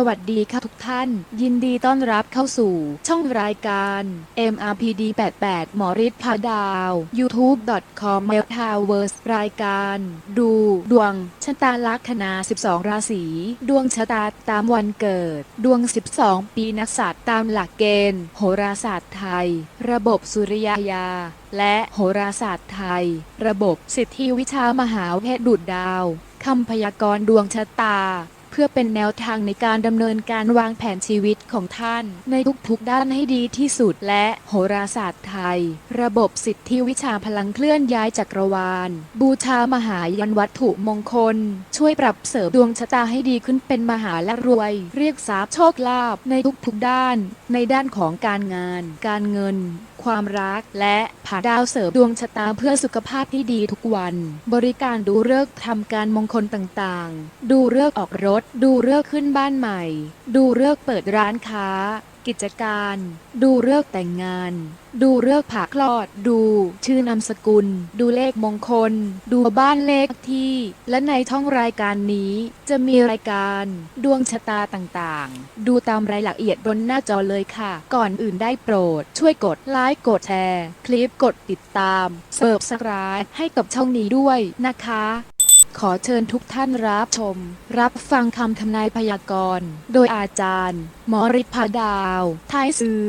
สวัสดีค่ะทุกท่าน ยินดีต้อนรับเข้าสู่ ช่องรายการ MRPD 88หมอฤทธิ์พาดาว youtube.com m e l t a w e r s รายการ ดู ดวงชะตาลัคนา 12 ราศี ดวงชะตาตามวันเกิด ดวง 12 ปีนักษัตร์ตามหลักเกณฑ์ โหราศาสตร์ไทย ระบบสุริยายาและโหราศาสตร์ไทย ระบบสิทธิวิชามหาเวทดูดดาวคำพยากรณ์ดวงชะตา เพื่อเป็นแนวทางในการดำเนินการวางแผนชีวิตของท่านในทุกๆด้านให้ดีที่สุดและโหราศาสตร์ไทย ระบบสิทธิวิชาพลังเคลื่อนย้ายจักรวาล บูชามหายันวัตถุมงคล ช่วยปรับเสริมดวงชะตาให้ดีขึ้นเป็นมหาและรวย เรียกทรัพย์โชคลาภในทุกๆด้าน ในด้านของการงาน การเงิน ความรัก และผ่าดาวเสริมดวงชะตาเพื่อสุขภาพที่ดีทุกวัน บริการดูเลิกทำการมงคลต่างๆ ดูเลิกออกรถ ดูเลิกขึ้นบ้านใหม่ ดูเลิกเปิดร้านค้า กิจการ ดูเลิกแต่งงาน ดูเลิกผ่าคลอด ดู ชื่อนามสกุล ดูเลขมงคล ดูบ้านเลขที่ และในท่องรายการนี้ จะมีรายการ ดวงชะตาต่างๆ ดูตามรายละเอียดบนหน้าจอเลยค่ะ ก่อนอื่นได้โปรด ช่วยกดไลค์กดแชร์ คลิปกดติดตามเสิร์ฟสกายให้กับช่องนี้ด้วยนะคะ ขอเชิญทุกท่านรับชม รับฟังคำทำนายพยากรณ์ โดยอาจารย์ หมอฤทธิ์พาดาว ท้ายซือ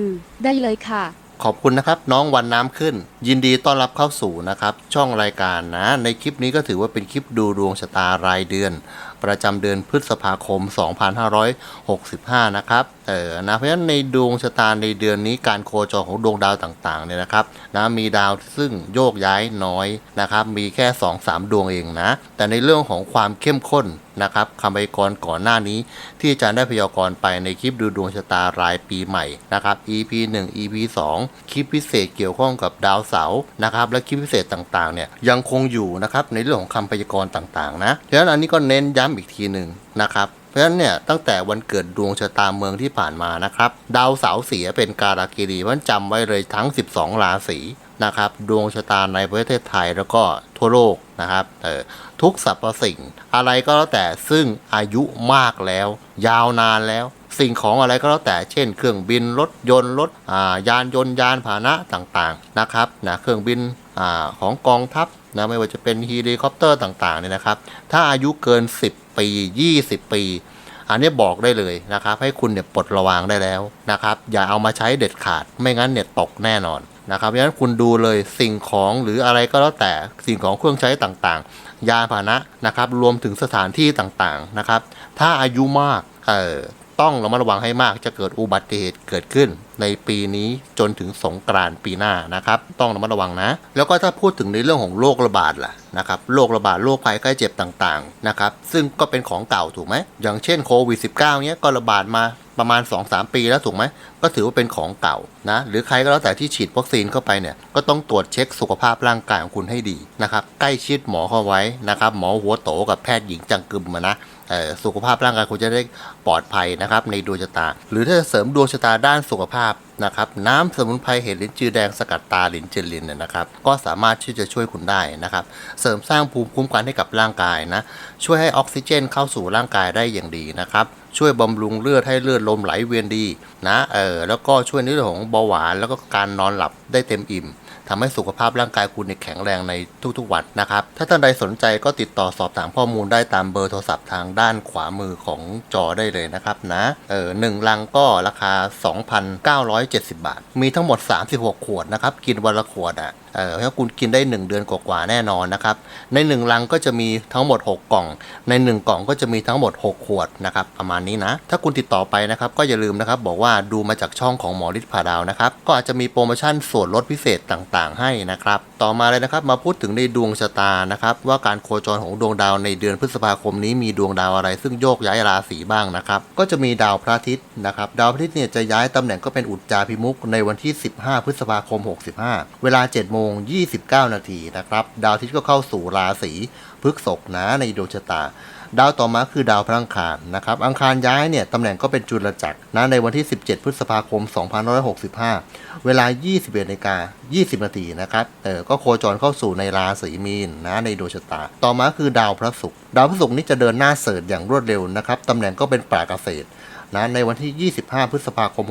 ได้เลยค่ะ ขอบคุณนะครับ น้องวันน้ำขึ้น ยินดีต้อนรับเข้าสู่นะครับ ช่องรายการนะ ในคลิปนี้ก็ถือว่าเป็นคลิปดูดวงชะตารายเดือน ประจำเดือนพฤษภาคม 2565 นะครับ เออนะเพราะฉะนั้นในดวงชะตาในเดือนนี้การโคจรของดวงดาวต่างๆเนี่ยนะครับนะมีดาวซึ่งโยกย้ายน้อยนะครับมีแค่ 2-3 ดวงเองนะ แต่ในเรื่องของความเข้มข้นนะครับคำพยากรณ์ก่อนหน้านี้ ที่อาจารย์ได้พยากรณ์ไปในคลิปดูดวงชะตารายปีใหม่นะครับ EP 1 EP 2 คลิปพิเศษเกี่ยวข้องกับดาวเสาร์นะครับและคลิปพิเศษต่างๆเนี่ยยังคงอยู่นะครับในเรื่องของคำพยากรณ์ต่างๆนะฉะนั้นอันนี้ก็เน้นย้ำอีกทีหนึ่งนะครับ เพราะฉะนั้นเนี่ยตั้งแต่วันเกิดดวงชะตาเมืองที่ผ่านมานะครับ ดาวเสาร์เสียเป็นการากิรีมันจำไว้เลยทั้ง 12 ราศีนะครับ ดวงชะตาในประเทศไทยแล้วก็ทั่วโลกนะครับเออทุกสรรพสิ่ง อะไรก็แล้วแต่ซึ่งอายุมากแล้ว ยาวนานแล้ว สิ่งของอะไรก็แล้วแต่เช่น เครื่องบินรถยนต์รถอ่ายานยนต์ยานพาหนะต่างๆนะครับนะเครื่องบินอาของกองทัพ นะไม่ว่าจะเป็นเฮลิคอปเตอร์ต่างๆเนี่ยนะครับ ถ้าอายุเกิน 10 ปี 20 ปี อันนี้บอกได้เลยนะครับ ให้คุณเนี่ยปลดระวางได้แล้วนะครับ อย่าเอามาใช้เด็ดขาด ไม่งั้นเนี่ยตกแน่นอนนะครับเพราะฉะนั้นคุณดูเลยสิ่งของหรืออะไรก็แล้วแต่สิ่งของเครื่องใช้ต่างๆ ยานพาหนะนะครับ รวมถึงสถานที่ต่างๆนะครับ ถ้าอายุมากเออ ต้องระมัดระวังให้มากจะเกิดอุบัติเหตุเกิดขึ้น ในปีนี้จนถึงสงกรานต์ปีหน้านะครับ ต้องระมัดระวังนะ แล้วก็ถ้าพูดถึงในเรื่องของโรคระบาดล่ะนะครับโรคระบาดโรคภัยไข้เจ็บต่างๆนะครับซึ่งก็เป็นของเก่าถูกไหมอย่างเช่นโควิด -19 เนี้ยก็ระบาดมาประมาณ 2-3 ปีแล้วถูกไหม ก็ถือว่าเป็นของเก่านะ หรือใครก็แล้วแต่ที่ฉีดวัคซีนเข้าไปเนี่ย ก็ต้องตรวจเช็คสุขภาพร่างกายของคุณให้ดีนะครับ ใกล้ชิดหมอเข้าไว้นะครับ หมอหัวโตกับแพทย์หญิงจังกึมมานะ สุขภาพร่างกายคุณจะได้ปลอดภัยนะครับในดวงชะตา หรือถ้าจะเสริมดวงชะตาด้านสุขภาพนะครับน้ำสมุนไพรเห็ดลิ้นจือแดงสกัดตาลิ้นจือลินเนี่ยนะครับ ก็สามารถที่จะช่วยคุณได้นะครับ เสริมสร้างภูมิคุ้มกันให้กับร่างกายนะ ช่วยให้ออกซิเจนเข้าสู่ร่างกายได้อย่างดีนะครับ ช่วยบำรุงเลือดให้เลือดลมไหลเวียนดีนะเออแล้วก็ช่วยในเรื่องของเบาหวานแล้วก็การนอนหลับได้เต็มอิ่ม ทำให้สุขภาพร่างกายคุณแข็งแรงในทุกๆวันนะครับ ถ้าท่านใดสนใจก็ติดต่อสอบถามข้อมูลได้ตามเบอร์โทรศัพท์ทางด้านขวามือของจอได้เลยนะครับนะเออหนึ่งลังก็ราคา 2,970 บาท มีทั้งหมด 36 ขวดนะครับ กินวันละขวดอะเออถ้าคุณกินได้ 1 เดือนกว่าๆแน่นอนนะครับ ใน 1 ลังก็จะมีทั้งหมด 6 กล่อง ใน 1 กล่องก็จะมีทั้งหมด 6 ขวดนะครับประมาณนี้นะ ถ้าคุณติดต่อไปนะครับก็อย่าลืมนะครับบอกว่าดูมาจากช่องของหมอฤทธิ์ผาดาวนะครับก็อาจจะมีโปรโมชั่นส่วนลดพิเศษต่างๆให้นะครับ ต่อมาเลยนะครับมาพูดถึงในดวงชะตานะครับ ว่าการโคจรของดวงดาวในเดือนพฤษภาคมนี้มีดวงดาวอะไร ซึ่งโยกย้ายราศีบ้างนะครับ ก็จะมีดาวพระอาทิตย์นะครับ ดาวพระอาทิตย์เนี่ยจะย้ายตำแหน่งก็เป็นอุจจาพิมุกในวันที่ 15 พฤษภาคม 65 เวลา7โมง29 นาทีนะครับ ดาวอาทิตย์ก็เข้าสู่ราศีพฤษภนะในดวงชะตา ดาวต่อมาคือดาวพระอังคารนะครับอังคารย้ายเนี่ยตำแหน่งก็เป็นจุลจักรนะในวันที่ 17 พฤษภาคม 2565 เวลา 21นาฬิกา20 นาทีนะครับเออก็โคจรเข้าสู่ในราศีมีนนะในดวงชะตา ต่อมาคือดาวพระศุกร์ดาวพระศุกร์นี้จะเดินหน้าเสริฐอย่างรวดเร็วนะครับตำแหน่งก็เป็นปราเกษตรนะในวันที่ 25 พฤษภาคม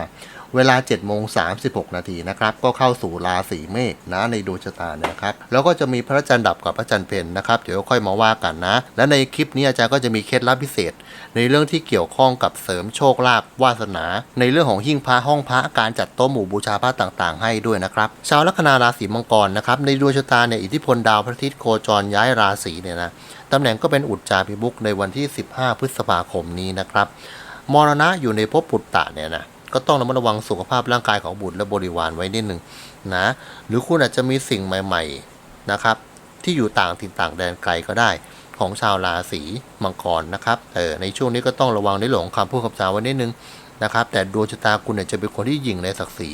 65 เวลา7โมง36นาทีนะครับก็เข้าสู่ราศีเมษนะในดวงชะตาเนี่ยนะครับแล้วก็จะมีพระจันทร์ดับกับพระจันทร์เพนนะครับเดี๋ยวค่อยมาว่ากันนะ และในคลิปนี้อาจารย์ก็จะมีเคล็ดลับพิเศษ ในเรื่องที่เกี่ยวข้องกับเสริมโชคลาภวาสนา ในเรื่องของหิ้งพระห้องพระการจัดโต๊ะหมู่บูชาพระต่างๆ ให้ด้วยนะครับชาวลัคนาราศีมังกรนะครับในดวงชะตาเนี่ยอิทธิพลดาวพระอาทิตย์โคจรย้ายราศีเนี่ยนะตำแหน่งก็เป็นอุจจาพิบุกในวันที่ 15 พฤษภาคมนี้นะครับมรณะอยู่ในภพปุตตะเนี่ยนะ ก็ต้องระมัดระวังสุขภาพร่างกายของบุตรและบริวารไว้นิดหนึ่งนะหรือคุณอาจจะมีสิ่งใหม่ๆนะครับ ที่อยู่ต่างถิ่นต่างแดนไกลก็ได้ของชาวราศีมังกรนะครับเออในช่วงนี้ก็ต้องระวังในเรื่องของคำพูดคำจาไว้นิดนึงนะครับ แต่ดวงชะตาคุณเนี่ยจะเป็นคนที่ยิ่งในศักดิ์ศรี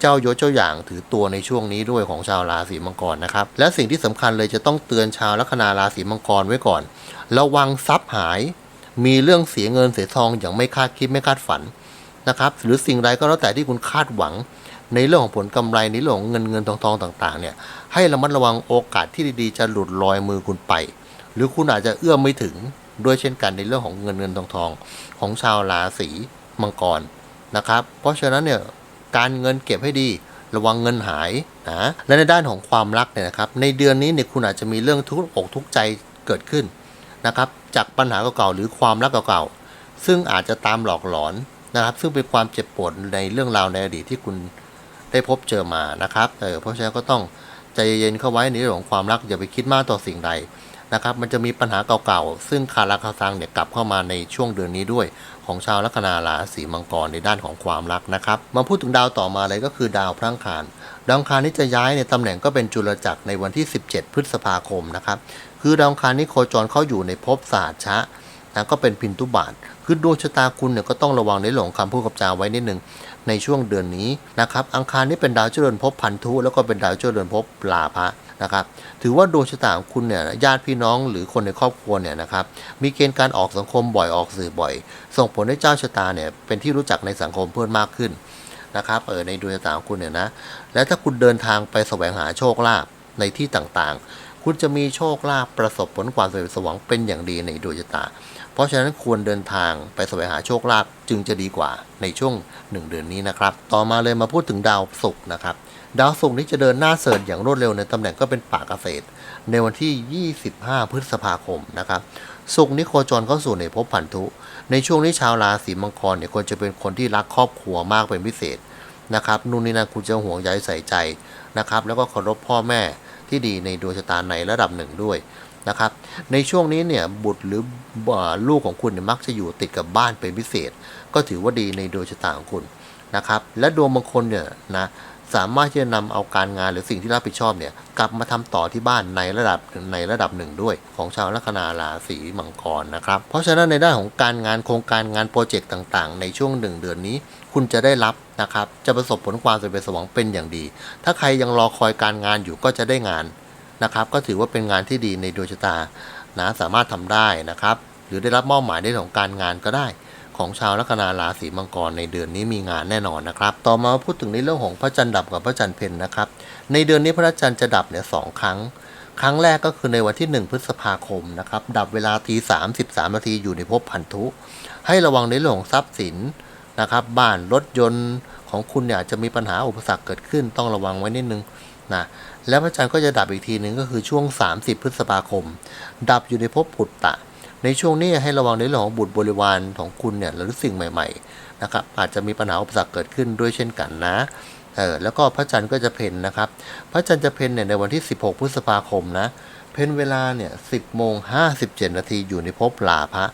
เจ้ายศเจ้าอย่างถือตัวในช่วงนี้ด้วยของชาวราศีมังกรนะครับ และสิ่งที่สำคัญเลยจะต้องเตือนชาวลัคนาราศีมังกรไว้ก่อน ระวังทรัพย์หาย มีเรื่องเสียเงินเสียทองอย่างไม่คาดคิดไม่คาดฝัน นะครับ หรือสิ่งใดก็แล้วแต่ที่คุณคาดหวัง ในเรื่องของผลกำไรในเรื่องของเงินเงินทองทองต่างๆเนี่ยให้ระมัดระวังโอกาสที่ดีๆ จะหลุดลอยมือคุณไป หรือคุณอาจจะเอื้อมไม่ถึงด้วยเช่นกันในเรื่องของเงินเงินทองทองของชาวราศีมังกรนะครับ เพราะฉะนั้นเนี่ยการเงินเก็บให้ดีระวังเงินหายนะและในด้านของความรักเนี่ยนะครับ ในเดือนนี้เนี่ยคุณอาจจะมีเรื่องทุกอกทุกใจเกิดขึ้นนะครับ จากปัญหาเก่าๆหรือความรักเก่าๆซึ่งอาจจะตามหลอกหลอน นะครับ ซึ่งเป็นความเจ็บปวดในเรื่องราวในอดีตที่คุณได้พบเจอมานะครับเออเพราะฉะนั้นก็ต้องใจเย็นๆเข้าไว้ในเรื่องของความรักอย่าไปคิดมากต่อสิ่งใดนะครับ มันจะมีปัญหาเก่าๆ ซึ่งคาราคาซังเนี่ยกลับเข้ามาในช่วงเดือนนี้ด้วย ของชาวลัคนาราศีมังกรในด้านของความรักนะครับ มาพูดถึงดาวต่อมาเลยก็คือดาวพระอังคาร ดาวอังคารนี้จะย้ายในตำแหน่งก็เป็นจุลจักรในวันที่ 17 พฤษภาคมนะครับ คือดาวอังคารนี้โคจรเข้าอยู่ในภพศาสตร์ชะ นะก็เป็นพินทุบาท คือดวงชะตาคุณเนี่ยก็ต้องระวังในเรื่องของคำพูดกับจาไว้นิดนึงในช่วงเดือนนี้นะครับ อังคารนี้เป็นดาวเจริญภพพันธุแล้วก็เป็นดาวเจริญภพลาภะนะครับ ถือว่าดวงชะตาของคุณเนี่ยญาติพี่น้องหรือคนในครอบครัวเนี่ยนะครับ มีเกณฑ์การออกสังคมบ่อยออกสื่อบ่อย ส่งผลให้เจ้าชะตาเนี่ยเป็นที่รู้จักในสังคมเพิ่มมากขึ้นนะครับเออในดวงชะตาของคุณเนี่ยนะ และถ้าคุณเดินทางไปแสวงหาโชคลาภในที่ต่างๆ คุณจะมีโชคลาภประสบผลความสำเร็จสวังเป็นอย่างดีในดวงชะตา เพราะฉะนั้นควรเดินทางไปแสวงหาโชคลาภจึงจะดีกว่าในช่วงหนึ่งเดือนนี้นะครับ ต่อมาเลยมาพูดถึงดาวศุกร์นะครับ ดาวศุกร์นี้จะเดินหน้าเสริญอย่างรวดเร็วในตำแหน่งก็เป็นป่าเกษตร ในวันที่ 25 พฤษภาคมนะครับศุกร์นี้โคจรเข้าสู่ในภพพันธุ ในช่วงนี้ชาวราศีมังกรเนี่ยควรจะเป็นคนที่รักครอบครัวมากเป็นพิเศษนะครับนู่นนี่นั่นคุณจะห่วงใยใส่ใจนะครับ แล้วก็เคารพพ่อแม่ที่ดีในดวงชะตาในระดับหนึ่งด้วย นะครับ ในช่วงนี้เนี่ยบุตรหรือลูกของคุณมักจะอยู่ติดกับบ้านเป็นพิเศษ ก็ถือว่าดีในดวงชะตาของคุณนะครับ และดวงบางคนเนี่ยนะสามารถที่จะนำเอาการงานหรือสิ่งที่รับผิดชอบเนี่ยกลับมาทำต่อที่บ้านในระดับในระดับหนึ่งด้วย ของชาวลัคนาราศีมังกรนะครับ เพราะฉะนั้นในด้านของการงานโครงการงานโปรเจกต์ต่างๆ ในช่วงหนึ่งเดือนนี้ คุณจะได้รับนะครับ จะประสบผลความสำเร็จสมหวังเป็นอย่างดี ถ้าใครยังรอคอยการงานอยู่ก็จะได้งาน นะครับ ก็ถือว่าเป็นงานที่ดีในดวงชะตานะสามารถทำได้นะครับ หรือได้รับมอบหมายในเรื่องของการงานก็ได้ ของชาวลัคนาราศีมังกรในเดือนนี้มีงานแน่นอนนะครับ ต่อมาพูดถึงในเรื่องของพระจันทร์ดับกับพระจันทร์เพนนะครับ ในเดือนนี้พระจันทร์จะดับเนี่ยสองครั้งครั้งแรกก็คือในวันที่ 1 พฤษภาคมนะครับ ดับเวลาที33นาทีอยู่ในภพพันธุ ให้ระวังในเรื่องของทรัพย์สินนะครับ บ้านรถยนต์ของคุณเนี่ยอาจจะมีปัญหาอุปสรรคเกิดขึ้นต้องระวังไว้นิดนึงนะ แล้วพระจันทร์ก็จะดับอีกทีหนึ่งก็คือช่วง 30 พฤษภาคม ดับอยู่ในภพปุตตะ ในช่วงนี้ให้ระวังในเรื่องของบุตรบริวารของคุณเนี่ยหรือสิ่งใหม่ๆนะครับอาจจะมีปัญหาอุปสรรคเกิดขึ้นด้วยเช่นกันนะเออแล้วก็พระจันทร์ก็จะเพ็ญนะครับ พระจันทร์จะเพ็ญเนี่ยในวันที่ 16 พฤษภาคมนะเพ็ญเวลาเนี่ย10โมง57นาทีอยู่ในภพลาภะ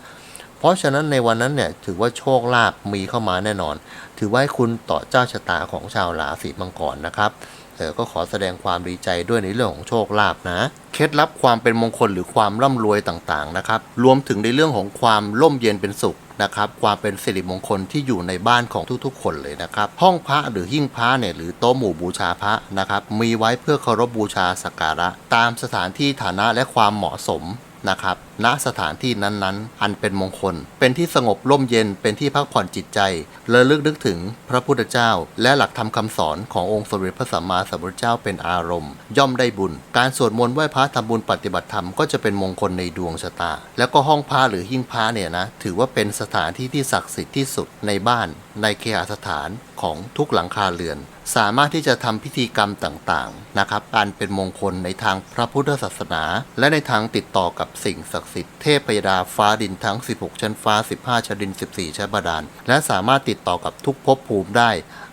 เพราะฉะนั้นในวันนั้นเนี่ยถือว่าโชคลาภมีเข้ามาแน่นอน ถือว่าให้คุณต่อเจ้าชะตาของชาวราศีมังกรนะครับ เออก็ขอแสดงความดีใจด้วยในเรื่องของโชคลาภนะ เคล็ดลับความเป็นมงคลหรือความร่ำรวยต่างๆนะครับ รวมถึงในเรื่องของความร่มเย็นเป็นสุขนะครับความเป็นสิริมงคลที่อยู่ในบ้านของทุกๆ คนเลยนะครับ ห้องพระหรือหิ้งพระเนี่ยหรือโต๊ะหมู่บูชาพระนะครับ มีไว้เพื่อเคารพบูชาสักการะ ตามสถานที่ฐานะและความเหมาะสม นะครับณสถานที่นั้นๆ อันเป็นมงคล เป็นที่สงบร่มเย็นเป็นที่พักผ่อนจิตใจระลึกนึกถึงพระพุทธเจ้า และหลักธรรมคำสอนขององค์สมเด็จพระสัมมาสัมพุทธเจ้าเป็นอารมณ์ ย่อมได้บุญ การสวดมนต์ไหว้พระทำบุญปฏิบัติธรรมก็จะเป็นมงคลในดวงชะตา แล้วก็ห้องพระหรือหิ้งพระเนี่ยนะถือว่าเป็นสถานที่ที่ศักดิ์สิทธิ์ที่สุดในบ้าน ในเคหสถานของทุกหลังคาเรือน สามารถที่จะทำพิธีกรรมต่างๆนะครับการเป็นมงคลในทางพระพุทธศาสนา และในทางติดต่อกับสิ่งศักดิ์สิทธิ์เทพยดาฟ้าดินทั้ง 16 ชั้นฟ้า 15 ชั้นดิน 14 ชั้นบาดาล และสามารถติดต่อกับทุกภพภูมิได้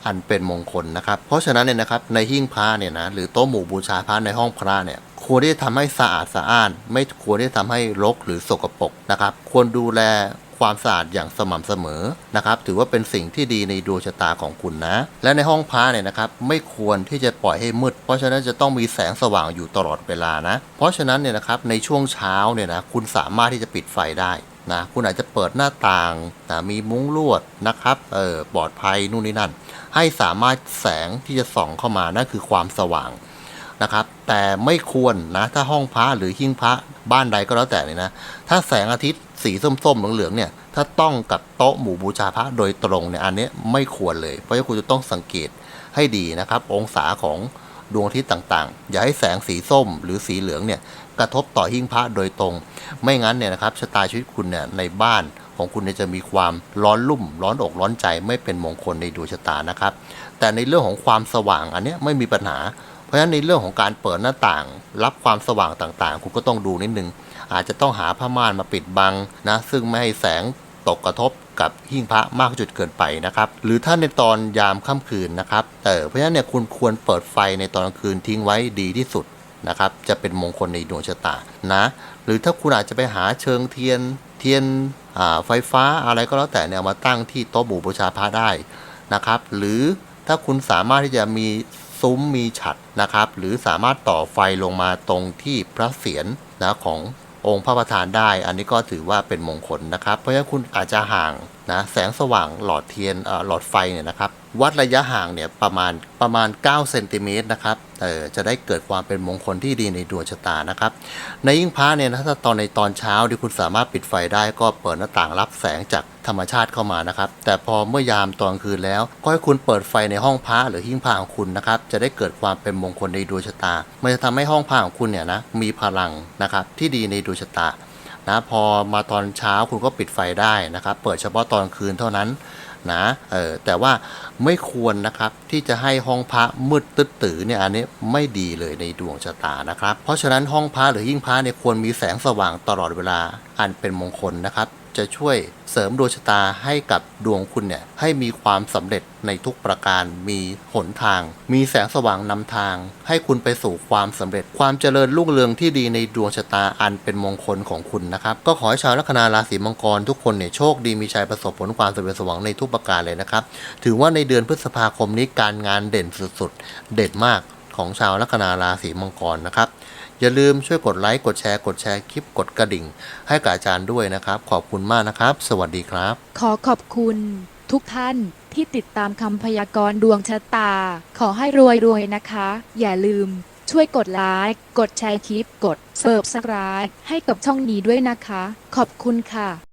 อันเป็นมงคลนะครับ เพราะฉะนั้นเนี่ยนะครับในหิ้งพระเนี่ยนะหรือโต๊ะหมู่บูชาพระในห้องพระเนี่ยควรที่จะทำให้สะอาดสะอ้าน ไม่ควรที่จะทำให้รกหรือสกปรกนะครับ ควรดูแล ความสะอาดอย่างสม่ำเสมอนะครับถือว่าเป็นสิ่งที่ดีในดวงชะตาของคุณนะ และในห้องพระเนี่ยนะครับไม่ควรที่จะปล่อยให้มืด เพราะฉะนั้นจะต้องมีแสงสว่างอยู่ตลอดเวลานะ เพราะฉะนั้นเนี่ยนะครับในช่วงเช้าเนี่ยนะคุณสามารถที่จะปิดไฟได้นะคุณอาจจะเปิดหน้าต่างนะมีมุ้งลวดนะครับเออปลอดภัยนู่นนี่นั่น ให้สามารถแสงที่จะส่องเข้ามานั่นคือความสว่างนะครับ แต่ไม่ควรนะถ้าห้องพระหรือหิ้งพระบ้านใดก็แล้วแต่เนี่ยนะ ถ้าแสงอาทิตย์ สีส้มๆเหลืองๆเนี่ยถ้าต้องกับโต๊ะหมู่บูชาพระโดยตรงเนี่ยอันนี้ไม่ควรเลย เพราะฉะนั้นคุณจะต้องสังเกตให้ดีนะครับ องศาของดวงอาทิตย์ต่างๆ อย่าให้แสงสีส้มหรือสีเหลืองเนี่ยกระทบต่อหิ้งพระโดยตรง ไม่งั้นเนี่ยนะครับชะตาชีวิตคุณเนี่ยในบ้านของคุณจะมีความร้อนลุ่ม ร้อนอกร้อนใจไม่เป็นมงคลในดวงชะตานะครับ แต่ในเรื่องของความสว่างอันนี้ไม่มีปัญหา เพราะฉะนั้นในเรื่องของการเปิดหน้าต่าง รับความสว่างต่างๆ คุณก็ต้องดูนิดนึง อาจจะต้องหาผ้าม่านมาปิดบังนะซึ่งไม่ให้แสงตกกระทบกับหิ้งพระมากจนเกินไปนะครับ หรือถ้าในตอนยามค่ำคืนนะครับเออเพราะฉะนั้นเนี่ยคุณควรเปิดไฟในตอนกลางคืนทิ้งไว้ดีที่สุดนะครับ จะเป็นมงคลในดวงชะตานะ หรือถ้าคุณอาจจะไปหาเชิงเทียนเทียนไฟฟ้าอะไรก็แล้วแต่เนี่ยามาตั้งที่โต๊ะหมู่บูชาพระได้นะครับ หรือถ้าคุณสามารถที่จะมีซุ้มมีฉัดนะครับ หรือสามารถต่อไฟลงมาตรงที่พระเศียรนะของ องค์พระประธานได้ อันนี้ก็ถือว่าเป็นมงคลนะครับ เพราะฉะนั้นคุณอาจจะห่างนะแสงสว่างหลอดเทียนหลอดไฟเนี่ยนะครับ วัดระยะห่างเนี่ยประมาณประมาณ9เซนติเมตรนะครับเออจะได้เกิดความเป็นมงคลที่ดีในดวงชะตานะครับ ในยิ่งพระเนี่ยนะถ้าตอนในตอนเช้าที่คุณสามารถปิดไฟได้ก็เปิดหน้าต่างรับแสงจากธรรมชาติเข้ามานะครับ แต่พอเมื่อยามตอนคืนแล้ว ก็ให้คุณเปิดไฟในห้องพระหรือหิ้งพระของคุณนะครับ จะได้เกิดความเป็นมงคลในดวงชะตา มันจะทำให้ห้องพระของคุณเนี่ยนะมีพลังนะครับที่ดีในดวงชะตานะพอมาตอนเช้าคุณก็ปิดไฟได้นะครับ เปิดเฉพาะตอนคืนเท่านั้น นะเออแต่ว่าไม่ควรนะครับที่จะให้ห้องพระมืดตึ๊ดตือเนี่ยอันนี้ไม่ดีเลยในดวงชะตานะครับ เพราะฉะนั้นห้องพระหรือหิ้งพระเนี่ยควรมีแสงสว่างตลอดเวลาอันเป็นมงคลนะครับ จะช่วยเสริมดวงชะตาให้กับดวงคุณเนี่ยให้มีความสำเร็จในทุกประการ มีหนทาง มีแสงสว่างนำทาง ให้คุณไปสู่ความสำเร็จ ความเจริญรุ่งเรืองที่ดีในดวงชะตาอันเป็นมงคลของคุณนะครับ ก็ขอให้ชาวลัคนาราศีมังกรทุกคนเนี่ยโชคดีมีชัยประสบผลความสำเร็จสมหวังในทุกประการเลยนะครับ ถือว่าในเดือนพฤษภาคมนี้การงานเด่นสุดๆ เด่นมากของชาวลัคนาราศีมังกรนะครับ อย่าลืมช่วยกดไลค์กดแชร์ กดแชร์คลิปกดกระดิ่ง ให้กับอาจารย์ด้วยนะครับ ขอบคุณมากนะครับ สวัสดีครับ ขอขอบคุณทุกท่านที่ติดตามคำพยากรณ์ดวงชะตา ขอให้รวยรวยๆนะคะ อย่าลืมช่วยกดไลค์ กดแชร์คลิป กดเสิร์ฟสกรายให้กับช่องนี้ด้วยนะคะ ขอบคุณค่ะ